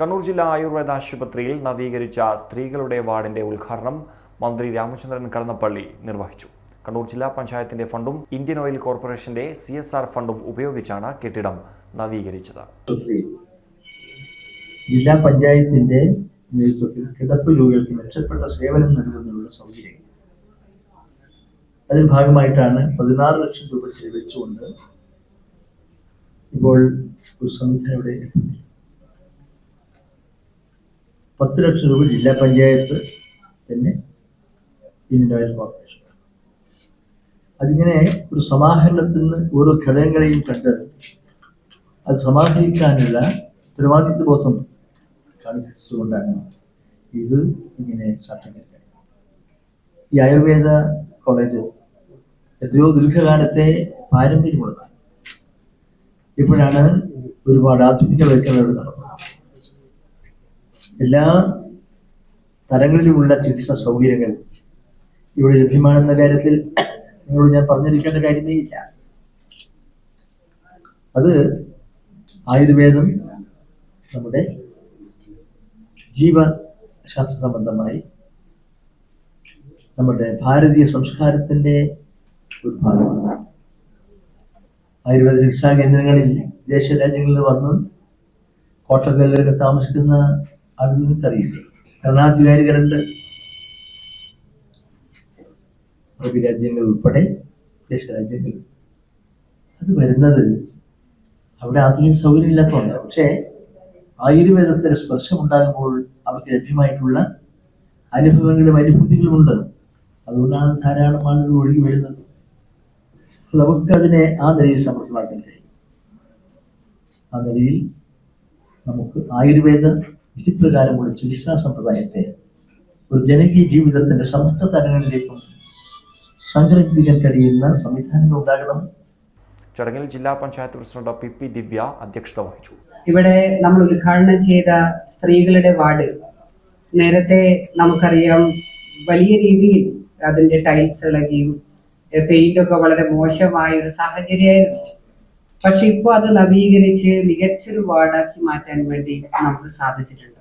കണ്ണൂർ ജില്ലാ ആയുർവേദ ആശുപത്രിയിൽ നവീകരിച്ച സ്ത്രീകളുടെ വാർഡിന്റെ ഉദ്ഘാടനം മന്ത്രി രാമചന്ദ്രൻ കടന്നപ്പള്ളി നിർവഹിച്ചു. കണ്ണൂർ ജില്ലാ പഞ്ചായത്തിന്റെ ഫണ്ടും ഇന്ത്യൻ ഓയിൽ കോർപ്പറേഷന്റെ സി എസ് ആർ ഫണ്ടും ഉപയോഗിച്ചാണ് കെട്ടിടം നവീകരിച്ചത്. ജില്ലാ പഞ്ചായത്തിന്റെ നേതൃത്വത്തിൽ കിടപ്പ് രോഗികൾക്ക് മെച്ചപ്പെട്ട സേവനം നൽകുന്നതിനുള്ള സൗകര്യം. അതിന്റെ ഭാഗമായിട്ടാണ് പതിനാറ് ലക്ഷം രൂപ ചെലവഴിച്ചുകൊണ്ട് ഇപ്പോൾ ഒരു സംവിധാനം ഇവിടെ പത്ത് ലക്ഷം രൂപ ജില്ലാ പഞ്ചായത്ത് പിന്നെ ഇന്ത്യൻ ഓയിൽ കോർപ്പറേഷൻ അതിങ്ങനെ ഒരു സമാഹരണത്തിൽ നിന്ന് ഓരോ ഘടകങ്ങളെയും കണ്ട് അത് സമാഹരിക്കാനുള്ള ഉത്തരവാദിത്വ ബോധം കാണിച്ചുകൊണ്ടാണ് ഇത് ഇങ്ങനെ സാധ്യമാക്കുക ഈ ആയുർവേദ കോളേജ് എത്രയോ ദീർഘകാലത്തെ പാരമ്പര്യമുള്ളതാണ്. ഇപ്പോഴാണ് ഒരുപാട് ആധുനിക ഇവിടെ നടന്നത്. എല്ലാ തലങ്ങളിലുമുള്ള ചികിത്സാ സൗകര്യങ്ങൾ ഇവിടെ ലഭ്യമാണെന്ന കാര്യത്തിൽ നിങ്ങളോട് ഞാൻ പറഞ്ഞിരിക്കേണ്ട കാര്യമേ ഇല്ല. അത് ആയുർവേദം നമ്മുടെ ജീവശാസ്ത്ര സംബന്ധമായി നമ്മുടെ ഭാരതീയ സംസ്കാരത്തിന്റെ ഒരു ഭാഗമാണ് ആയുർവേദ ചികിത്സാ കേന്ദ്രങ്ങളിൽ വിദേശ രാജ്യങ്ങളിൽ വന്ന് ഹോട്ടലുകളിലൊക്കെ താമസിക്കുന്ന ആളുകൾക്ക് അറിയില്ലേ ഭരണാധികാരികളുണ്ട് അറബി രാജ്യങ്ങൾ ഉൾപ്പെടെ വിദേശ രാജ്യങ്ങൾ അത് വരുന്നത് അവിടെ ആധുനിക സൗകര്യം ഇല്ലാത്തതുകൊണ്ട് പക്ഷേ ആയുർവേദത്തിന്റെ സ്പർശം ഉണ്ടാകുമ്പോൾ അവർക്ക് ലഭ്യമായിട്ടുള്ള അനുഭവങ്ങളും അനുഭൂതികളുമുണ്ട്. അതുകൊണ്ടാണ് ധാരാളം ആളുകൾ ഒഴുകി വരുന്നത്. നമുക്ക് അതിനെ ആ നിലയിൽ സമർത്ഥമാക്കാൻ കഴിയും. ആ നിലയിൽ നമുക്ക് ആയുർവേദ വിധിപ്രകാരമുള്ള ചികിത്സാ സമ്പ്രദായത്തെ ഒരു ജനകീയ ജീവിതത്തിന്റെ സമസ്ത തലങ്ങളിലേക്കും സംഘടിപ്പിക്കാൻ കഴിയുന്ന സംവിധാനങ്ങൾ ഉണ്ടാകണം. ചടങ്ങിൽ ജില്ലാ panchayat president P P Divya അധ്യക്ഷത വഹിച്ചു. ഇവിടെ നമ്മൾ ഉദ്ഘാടനം ചെയ്ത സ്ത്രീകളുടെ വാർഡ് നേരത്തെ നമുക്കറിയാം വലിയ രീതിയിൽ അതിന്റെ ടൈൽസ് ഇളകിയും പെയിന്റ് ഒക്കെ വളരെ മോശമായ ഒരു സാഹചര്യമായിരുന്നു. പക്ഷെ ഇപ്പോൾ അത് നവീകരിച്ച് മികച്ചൊരു വാർഡാക്കി മാറ്റാൻ വേണ്ടി നമുക്ക് സാധിച്ചിട്ടുണ്ട്.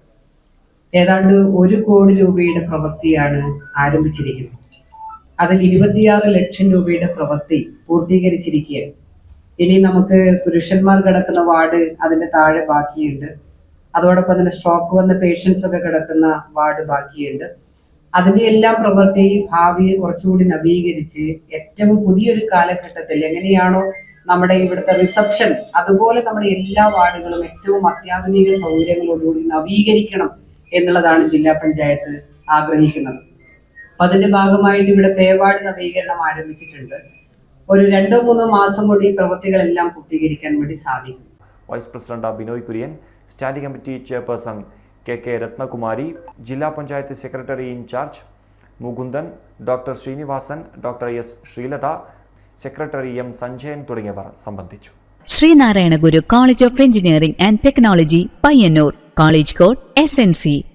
ഏതാണ്ട് ഒരു കോടി രൂപയുടെ പ്രവൃത്തിയാണ് ആരംഭിച്ചിരിക്കുന്നത്. അതിൽ ഇരുപത്തിയാറ് ലക്ഷം രൂപയുടെ പ്രവൃത്തി പൂർത്തീകരിച്ചിരിക്കുകയാണ്. ഇനി നമുക്ക് പുരുഷന്മാർ കിടക്കുന്ന വാർഡ് അതിന്റെ താഴെ ബാക്കിയുണ്ട്. അതോടൊപ്പം തന്നെ സ്ട്രോക്ക് വന്ന പേഷ്യൻസ് ഒക്കെ കിടക്കുന്ന വാർഡ് ബാക്കിയുണ്ട്. അതിന്റെ എല്ലാം പ്രവൃത്തി ഭാവിയെ കുറച്ചുകൂടി നവീകരിച്ച് ഏറ്റവും പുതിയൊരു കാലഘട്ടത്തിൽ എങ്ങനെയാണോ നമ്മുടെ ഇവിടുത്തെ റിസപ്ഷൻ അതുപോലെ നമ്മുടെ എല്ലാ വാർഡുകളും ഏറ്റവും അത്യാധുനിക സൗകര്യങ്ങളോടുകൂടി നവീകരിക്കണം എന്നുള്ളതാണ് ജില്ലാ പഞ്ചായത്ത് ആഗ്രഹിക്കുന്നത്. അപ്പൊ അതിന്റെ ഭാഗമായിട്ട് ഇവിടെ പേവാർഡ് നവീകരണം ആരംഭിച്ചിട്ടുണ്ട്. ഒരു രണ്ടോ മൂന്നോ മാസം കൊണ്ട് പ്രവൃത്തികളെല്ലാം പൂർത്തീകരിക്കാൻ വേണ്ടി സാധിക്കും. Vice president Binoy Kurian standing committee chairperson K K Rathnakumari ജില്ലാ panchayat secretary in charge Mukundan doctor Srinivasan doctor S Sreelatha secretary M Sanjayan തുടങ്ങിയവർ സംബന്ധിച്ചു. Sreenarayana Guru college of engineering and technology Payyanur college code S N C